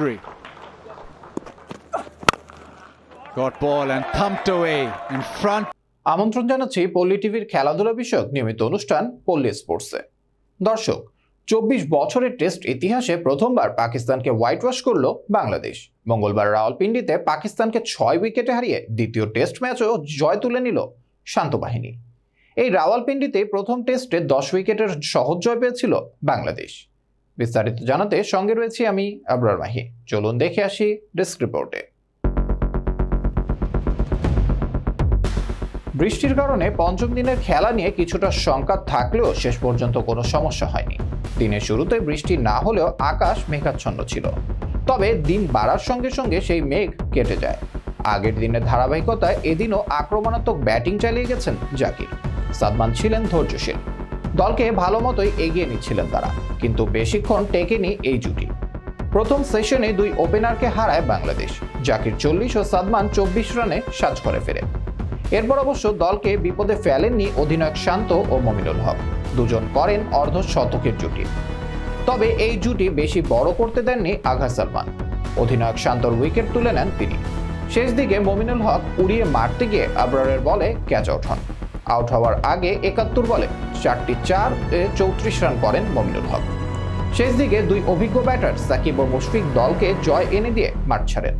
boundary. Got ball and thumped away in front. আমন্ত্রণ জানাচ্ছি পল্লী টিভির খেলাধুলা বিষয়ক নিয়মিত অনুষ্ঠান পল্লী স্পোর্টসে দর্শক, চব্বিশ বছরের টেস্ট ইতিহাসে প্রথমবার পাকিস্তানকে হোয়াইট ওয়াশ করল বাংলাদেশ মঙ্গলবার রাওয়ালপিন্ডিতে পাকিস্তানকে ছয় উইকেটে হারিয়ে দ্বিতীয় টেস্ট ম্যাচও জয় তুলে নিল শান্ত বাহিনী এই রাওয়ালপিন্ডিতে প্রথম টেস্টে দশ উইকেটের সহজ জয় পেয়েছিল বাংলাদেশ বিস্তারিত জানাতে সঙ্গে রয়েছি আমি আবরার মাহি। চলুন দেখে আসি ডেস্ক রিপোর্টে। বৃষ্টির কারণে পঞ্চম দিনের খেলা নিয়ে কিছুটা শঙ্কা থাকলেও শেষ পর্যন্ত কোনো সমস্যা হয়নি। দিনের শুরুতে বৃষ্টি না হলেও আকাশ মেঘাচ্ছন্ন ছিল। তবে দিন বাড়ার সঙ্গে সঙ্গে সেই মেঘ কেটে যায়। আগের দিনের ধারাবাহিকতায় এদিনও আক্রমণাত্মক ব্যাটিং চালিয়ে গেছেন জাকির। সাদমান ছিলেন ধৈর্যশীল। দলকে ভালো মতোই এগিয়ে নিচ্ছিলেন তারা, কিন্তু বেশিক্ষণ টেকেনি এই জুটি। প্রথম সেশনে দুই ওপেনারকে হারায় বাংলাদেশ, জাকির চল্লিশ ও সাদমান চব্বিশ রানে সাজ করে ফেরে। এরপর অবশ্য দলকে বিপদে ফেলেননি অধিনায়ক শান্ত ও মমিনুল হক। দুজন করেন অর্ধ শতকের জুটি। তবে এই জুটি বেশি বড় করতে দেননি আঘা সালমান। অধিনায়ক শান্তর উইকেট তুলে নেন তিনি। শেষ দিকে মমিনুল হক উড়িয়ে মারতে গিয়ে আবরারের বলে ক্যাচ আউট হন। আউট হওয়ার আগে একাত্তর বলে চারটি চার চৌত্রিশ রান করেন মমিনুল হক। শেষ দিকে দুই অভিজ্ঞ ব্যাটার সাকিব ও মুশফিক দলকে জয় এনে দিয়ে মাঠ ছাড়েন।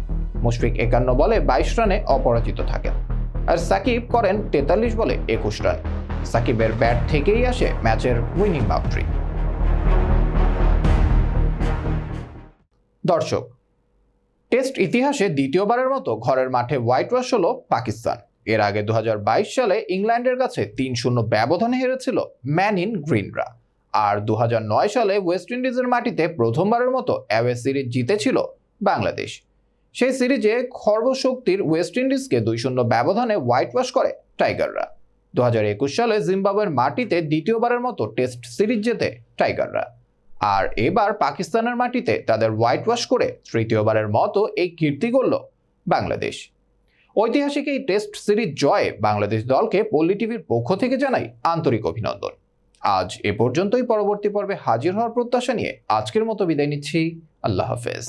মুশফিক একান্ন বলে বাইশ রানে অপরাজিত থাকেন। আর সাকিব করেন তেতাল্লিশ বলে একুশ রান। সাকিবের ব্যাট থেকেই আসে ম্যাচের উইনিং বাউন্ডারি। দর্শক, টেস্ট ইতিহাসে দ্বিতীয়বারের মতো ঘরের মাঠে হোয়াইট ওয়াশ হল পাকিস্তান। এর আগে দু হাজার বাইশ সালে ইংল্যান্ডের কাছে তিন শূন্য ব্যবধানে হেরেছিল ম্যান ইন গ্রিনরা। আর দুহাজার নয় সালে ওয়েস্ট ইন্ডিজের মাটিতে প্রথমবারের মতো অ্যাওয়ে সিরিজ জিতেছিল বাংলাদেশ। সেই সিরিজে খর্বশক্তির ওয়েস্ট ইন্ডিজকে দুই শূন্য ব্যবধানে হোয়াইট ওয়াশ করে টাইগাররা। দু হাজার একুশ সালে জিম্বাবুয়ের মাটিতে দ্বিতীয়বারের মতো টেস্ট সিরিজ জেতে টাইগাররা। আর এবার পাকিস্তানের মাটিতে তাদের হোয়াইট ওয়াশ করে তৃতীয়বারের মতো এই কীর্তি করল বাংলাদেশ। ঐতিহাসিক এই টেস্ট সিরিজ জয়ে বাংলাদেশ দলকে পল্লী টিভির পক্ষ থেকে জানাই আন্তরিক অভিনন্দন। আজ এ পর্যন্তই পরবর্তী পর্বে হাজির হওয়ার প্রত্যাশা নিয়ে আজকের মতো বিদায় নিচ্ছি। আল্লাহ হাফেজ।